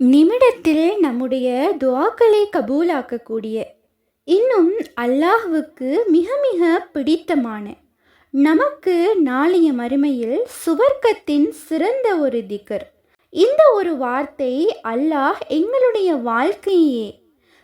நிமிடத்தில் நம்முடைய துவாக்களை கபூலாக்கக்கூடிய இன்னும் அல்லாஹுவுக்கு மிக மிக பிடித்தமான நமக்கு நாளைய மறுமையில் சுவர்க்கத்தின் சிறந்த ஒரு திக்கர் இந்த ஒரு வார்த்தை அல்லாஹ் எங்களுடைய வாழ்க்கையே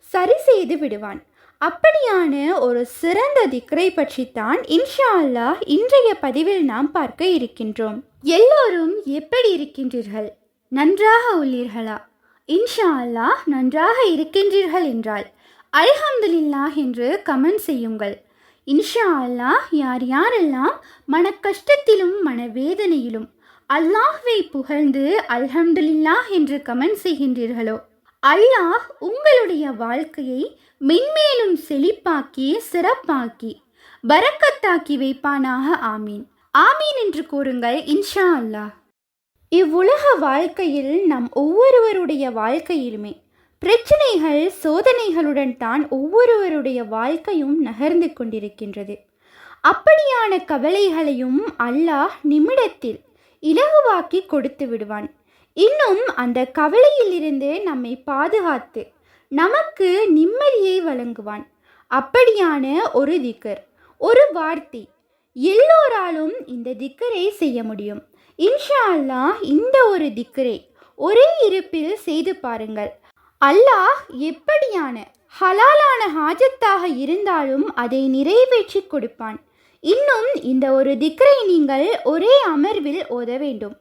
சரி செய்து விடுவான். அப்படியான ஒரு சிறந்த திக்ரை பற்றித்தான் இன்ஷா அல்லாஹ் இன்றைய பதிவில் நாம் பார்க்க இருக்கின்றோம். எல்லோரும் எப்படி இருக்கின்றீர்கள்? நன்றாக உள்ளீர்களா? இன்ஷா அல்லாஹ் நன்றாக இருக்கின்றீர்கள் என்றால் அல்ஹம்துலில்லாஹ் என்று கமெண்ட் செய்யுங்கள். இன்ஷா அல்லாஹ் யார் யாரெல்லாம் மன கஷ்டத்திலும் மனவேதனையிலும் அல்லாஹ்வை புகழ்ந்து அல்ஹம்துலில்லாஹ் என்று கமெண்ட் செய்கின்றீர்களோ அல்லாஹ் உங்களுடைய வாழ்க்கையை மென்மேலும் செழிப்பாக்கி சிறப்பாக்கி பரக்கத்தாக்கி வைப்பானாக. ஆமீன். ஆமீன் என்று கூறுங்கள் இன்ஷா அல்லாஹ் இவ்வுலக வாழ்க்கையில் நம் ஒவ்வொருவருடைய வாழ்க்கையிலுமே பிரச்சனைகள் சோதனைகளுடன் தான் ஒவ்வொருவருடைய வாழ்க்கையும் நகர்ந்து கொண்டிருக்கின்றது. அப்படியான கவலைகளையும் அல்லாஹ் நிமிடத்தில் இலகுவாக்கி கொடுத்து விடுவான். இன்னும் அந்த கவலையிலிருந்து நம்மை பாதுகாத்து நமக்கு நிம்மதியை வழங்குவான். அப்படியான ஒரு திக்கர் ஒரு வார்த்தை எல்லோராலும் இந்த திக்கரை செய்ய முடியும். இன்ஷா அல்லாஹ் இந்த ஒரு திக்கரை ஒரே இருப்பில் செய்து பாருங்கள். அல்லாஹ் எப்படியான ஹலாலான ஹாஜத்தாக இருந்தாலும் அதை நிறைவேற்றி கொடுப்பான். இன்னும் இந்த ஒரு திக்ரை நீங்கள் ஒரே அமர்வில் ஓத வேண்டும்.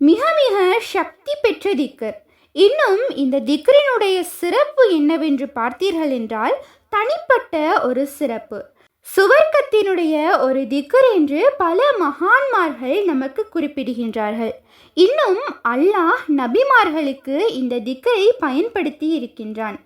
மிக மிக சக்தி பெற்ற திக்கர். இன்னும் இந்த திக்ரினுடைய சிறப்பு என்னவென்று பார்த்தீர்கள் என்றால் தனிப்பட்ட ஒரு சிறப்பு. சுவர்க்கத்தினுடைய ஒரு திக்கர் என்று பல மகான்மார்கள் நமக்கு குறிப்பிடுகின்றார்கள். இன்னும் அல்லாஹ் நபிமார்களுக்கு இந்த திக்கரை பயன்படுத்தி இருக்கின்றான்.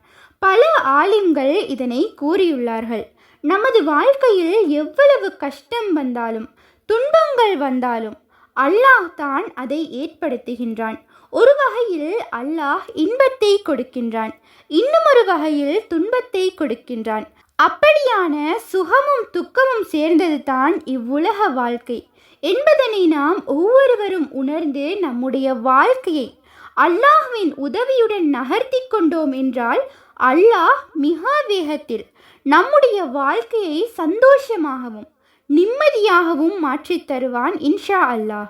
பல ஆலிம்கள் இதனை கூறியுள்ளார்கள். நமது வாழ்க்கையில் எவ்வளவு கஷ்டம் வந்தாலும் துன்பங்கள் வந்தாலும் அல்லாஹ் தான் அதை ஏற்படுத்துகின்றான். ஒரு வகையில் அல்லாஹ் இன்பத்தை கொடுக்கின்றான். இன்னும் ஒரு வகையில் துன்பத்தை கொடுக்கின்றான். அப்படியான சுகமும் துக்கமும் சேர்ந்தது தான் இவ்வுலக வாழ்க்கை. என்பதனை நாம் ஒவ்வொருவரும் உணர்ந்து நம்முடைய வாழ்க்கையை அல்லாஹ்வின் உதவியுடன் நகர்த்தி கொண்டோம் என்றால் அல்லாஹ் மிக வேகத்தில் நம்முடைய வாழ்க்கையை சந்தோஷமாகவும் நிம்மதியாகவும் மாற்றித் தருவான் இன்ஷா அல்லாஹ்.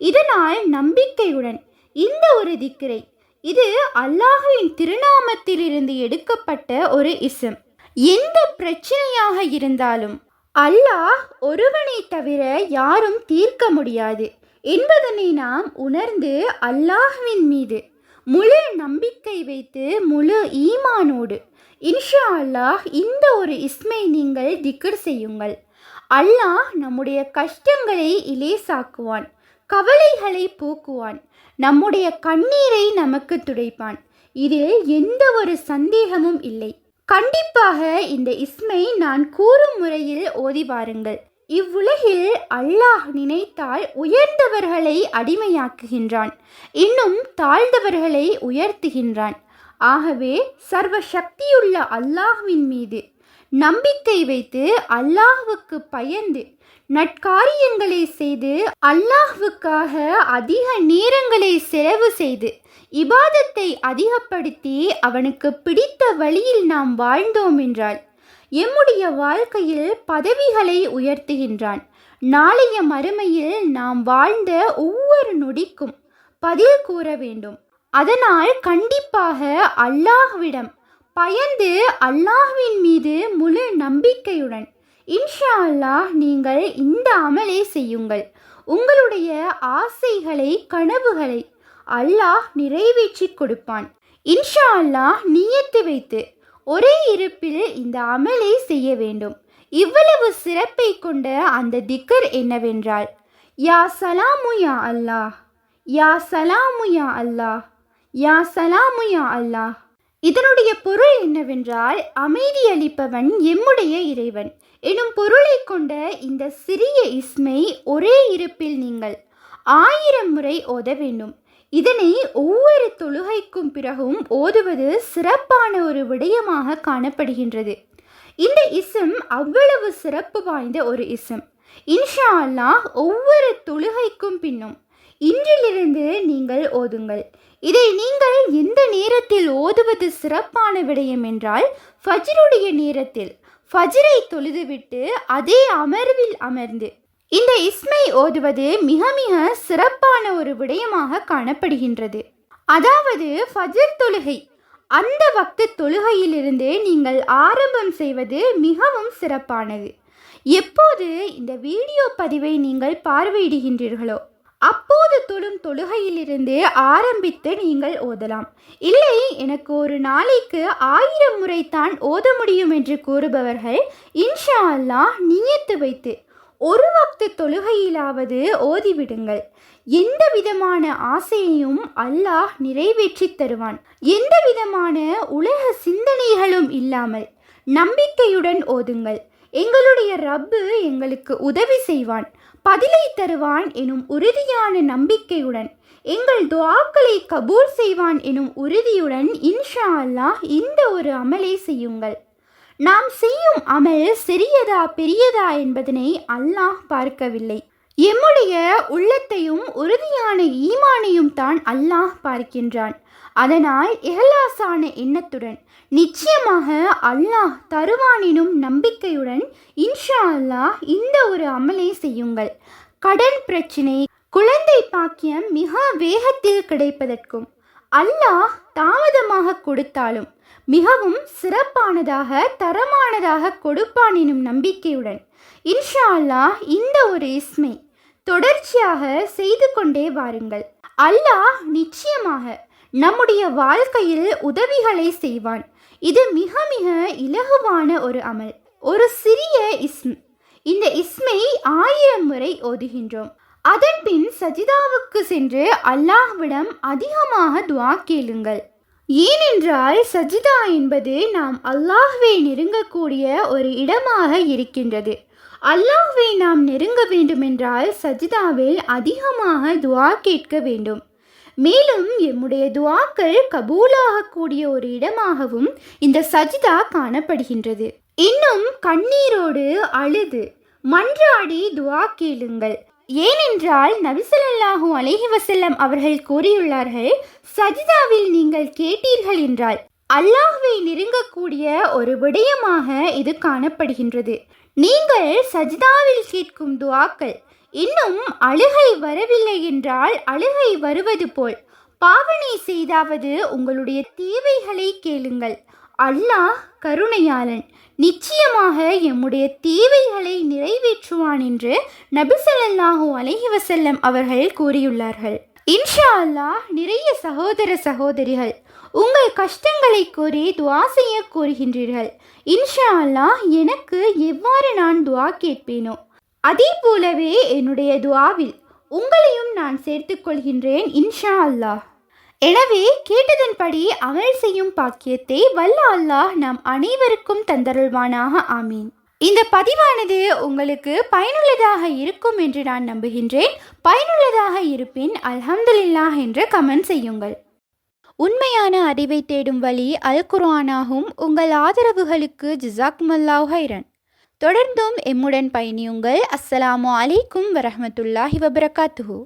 இதனால் நம்பிக்கையுடன் இந்த ஒரு திக்கரை இது அல்லாஹுவின் திருநாமத்திலிருந்து எடுக்கப்பட்ட ஒரு இசம் எந்த பிரச்சனையாக இருந்தாலும் அல்லாஹ் ஒருவனை தவிர யாரும் தீர்க்க முடியாது என்பதனை நாம் உணர்ந்து அல்லாஹ்வின் மீது முழு நம்பிக்கை வைத்து முழு ஈமானோடு இன்ஷா அல்லாஹ் இந்த ஒரு இஸ்மை நீங்கள் திக்கர் செய்யுங்கள். அல்லாஹ் நம்முடைய கஷ்டங்களை இலேசாக்குவான் கவலைகளை போக்குவான் நம்முடைய கண்ணீரை நமக்கு துடைப்பான். இதில் எந்த ஒரு சந்தேகமும் இல்லை. கண்டிப்பாக இந்த இஸ்மை நான் கூறும் முறையில் ஓதி பாருங்கள். இவ்வுலகில் அல்லாஹ் நினைத்தால் உயர்ந்தவர்களை அடிமையாக்குகின்றான். இன்னும் தாழ்ந்தவர்களை உயர்த்துகின்றான். ஆகவே சர்வ சக்தியுள்ள அல்லாஹ்வின் மீது நம்பிக்கை வைத்து அல்லாஹ்வுக்கு பயந்து நட்காரியங்களை செய்து அல்லாஹ்வுக்காக அதிக நேரங்களை செலவு செய்து இபாதத்தை அதிகப்படுத்தி அவனுக்கு பிடித்த வழியில் நாம் வாழ்ந்தோம் என்றால் எம்முடைய வாழ்க்கையில் பதவிகளை உயர்த்துகின்றான். நாளைய மறுமையில் நாம் வாழ்ந்த ஒவ்வொரு நொடிக்கும் பதில் கூற வேண்டும். அதனால் கண்டிப்பாக அல்லாஹ்விடம் பயந்து அல்லாஹ்வின் மீது முழு நம்பிக்கையுடன் இன்ஷா அல்லாஹ் நீங்கள் இந்த அமலை செய்யுங்கள். உங்களுடைய ஆசைகளை கனவுகளை அல்லாஹ் நிறைவேற்றி கொடுப்பான். இன்ஷா அல்லாஹ் நீயத்து வைத்து ஒரே இருப்பில் இந்த அமலை செய்ய வேண்டும். இவ்வளவு சிறப்பை கொண்ட அந்த திக்கர் என்னவென்றால் யா சலாமு யா அல்லாஹ் யா சலாமு யா அல்லாஹ் யா சலாமு யா அல்லாஹ். இதனுடைய பொருள் என்னவென்றால் அமைதி அளிப்பவன் எம்முடைய இறைவன். எனும் பொருளை கொண்ட இந்த சிறிய இஸ்மை ஒரே இருப்பில் நீங்கள் ஆயிரம் முறை ஓத வேண்டும். இதனை ஒவ்வொரு தொழுகைக்கும் பிறகும் ஓதுவது சிறப்பான ஒரு விடயமாக காணப்படுகின்றது. இந்த இசம் அவ்வளவு சிறப்பு வாய்ந்த ஒரு இசம் இன்ஷா அல்லாஹ் ஒவ்வொரு தொழுகைக்கும் பின்னும் இன்றிலிருந்து நீங்கள் ஓதுங்கள். இதை நீங்கள் எந்த நேரத்தில் ஓதுவது சிறப்பான விடயம் என்றால் ஃபஜ்ருடைய நேரத்தில். ஃபஜ்ரை தொழுதுவிட்டு அதே அமர்வில் அமர்ந்து. இந்த இஸ்மை ஓதுவது மிக மிக சிறப்பான ஒரு விடயமாக காணப்படுகின்றது. அதாவது ஃபஜர் தொழுகை. அந்த வக்து தொழுகையிலிருந்து நீங்கள் ஆரம்பம் செய்வது மிகவும் சிறப்பானது. எப்போது இந்த வீடியோ பதிவை நீங்கள் பார்வையிடுகின்றீர்களோ அப்போது தொழும் தொழுகையிலிருந்து ஆரம்பித்து நீங்கள் ஓதலாம். இல்லை எனக்கு ஒரு நாளைக்கு ஆயிரம் முறை தான் ஓத முடியும் என்று கூறுபவர்கள் இன்ஷா அல்லாஹ் நியத்து வைத்து ஒரு வக்து தொழுகையிலாவது ஓதிவிடுங்கள். எந்த விதமான ஆசையையும் அல்லாஹ் நிறைவேற்றி தருவான். எந்த விதமான உலக சிந்தனைகளும் இல்லாமல் நம்பிக்கையுடன் ஓதுங்கள். எங்களுடைய ரப்பு எங்களுக்கு உதவி செய்வான் பதிலை தருவான் எனும் உறுதியான நம்பிக்கையுடன் எங்கள் துவாக்களை கபூல் செய்வான் எனும் உறுதியுடன் இன்ஷா அல்லாஹ் இந்த ஒரு அமலை செய்யுங்கள். நாம் செய்யும் அமல் சிறியதா பெரியதா என்பதனை அல்லாஹ் பார்க்கவில்லை. எம்முடைய உள்ளத்தையும் உறுதியான ஈமானையும் தான் அல்லாஹ் பார்க்கின்றான். அதனால் எஹலாசான எண்ணத்துடன் நிச்சயமாக அல்லாஹ் தருவானினும் நம்பிக்கையுடன் இன்ஷா அல்லாஹ் இந்த ஒரு அமலை செய்யுங்கள். கடன் பிரச்சினை குழந்தை பாக்கியம் மிக வேகத்தில் கிடைப்பதற்கும் அல்லாஹ் தாமதமாக கொடுத்தாலும் மிகவும் சிறப்பானதாக தரமானதாக கொடுப்பான் எனும் நம்பிக்கையுடன் இன்ஷா அல்லாஹ் இந்த ஒரு இஸ்மை தொடர்ச்சியாக செய்து கொண்டே வாருங்கள். அல்லாஹ் நிச்சயமாக நம்முடைய வாழ்க்கையில் உதவிகளை செய்வான். இது மிக மிக இலகுவான ஒரு அமல். ஒரு சிறிய இஸ்ம். இந்த இஸ்மை ஆயிரம் முறை ஓதுகின்றோம். அதன் பின் சஜிதாவுக்கு சென்று அல்லாஹ்விடம் அதிகமாக துவா கேளுங்கள். ஏனென்றால் சஜிதா என்பது நாம் அல்லாஹ்வை நெருங்கக்கூடிய ஒரு இடமாக இருக்கின்றது. அல்லாஹ்வை நாம் நெருங்க வேண்டுமென்றால் சஜிதாவில் அதிகமாக துவா கேட்க வேண்டும். மேலும் எம்முடைய துவாக்கள் கபூலாகக்கூடிய ஒரு இடமாகவும் இந்த சஜிதா காணப்படுகின்றது. இன்னும் கண்ணீரோடு அழுது மன்றாடி துவா கேளுங்கள். ஏனென்றால் நபிசல்லாஹூ அலைஹி வசல்லம் அவர்கள் கூறியுள்ளார்கள் சஜிதாவில் நீங்கள் கேட்டீர்கள் என்றால் அல்லாஹுவை நெருங்கக்கூடிய ஒரு விடயமாக இது காணப்படுகின்றது. நீங்கள் சஜிதாவில் கேட்கும் துவாக்கள் இன்னும் அழுகை வரவில்லை என்றால் அழுகை வருவது போல். பாவனை செய்தாவது உங்களுடைய தேவைகளை கேளுங்கள். அல்லாஹ் கருணையாளன். நிச்சயமாக எம்முடைய தேவைகளை நிறைவேற்றுவான் என்று நபிசல்லாஹூ அலஹி வசல்லம் அவர்கள் கூறியுள்ளார்கள். இன்ஷா அல்லாஹ் நிறைய சகோதர சகோதரிகள் உங்கள் கஷ்டங்களை கூறி துவா செய்ய கூறுகின்றீர்கள். இன்ஷா அல்லாஹ் எனக்கு எவ்வாறு நான் துவா கேட்பேனோ அதே போலவே என்னுடைய துவாவில் உங்களையும் நான் சேர்த்துக்கொள்கின்றேன் இன்ஷா அல்லாஹ். எனவே கேட்டதன்படி அமல் செய்யும் பாக்கியத்தை வல்ல அல்லாஹ் நாம் அனைவருக்கும் தந்தருள்வானாக ஆமீன். இந்த பதிவானது உங்களுக்கு பயனுள்ளதாக இருக்கும் என்று நான் நம்புகின்றேன். பயனுள்ளதாக இருப்பின் அல்ஹம்துலில்லாஹ் என்று கமெண்ட் செய்யுங்கள். உண்மையான அறிவை தேடும் வழி அல் குர்ஆனாகும். உங்கள் ஆதரவுகளுக்கு ஜிசாக்மல்லாஹ் ஹைரன் தொடர்ந்தும் எம்முடன் பயணியுங்கள். அஸ்ஸலாமு அலைக்கும் வரஹமத்துல்லாஹி வபரகாத்துஹூ.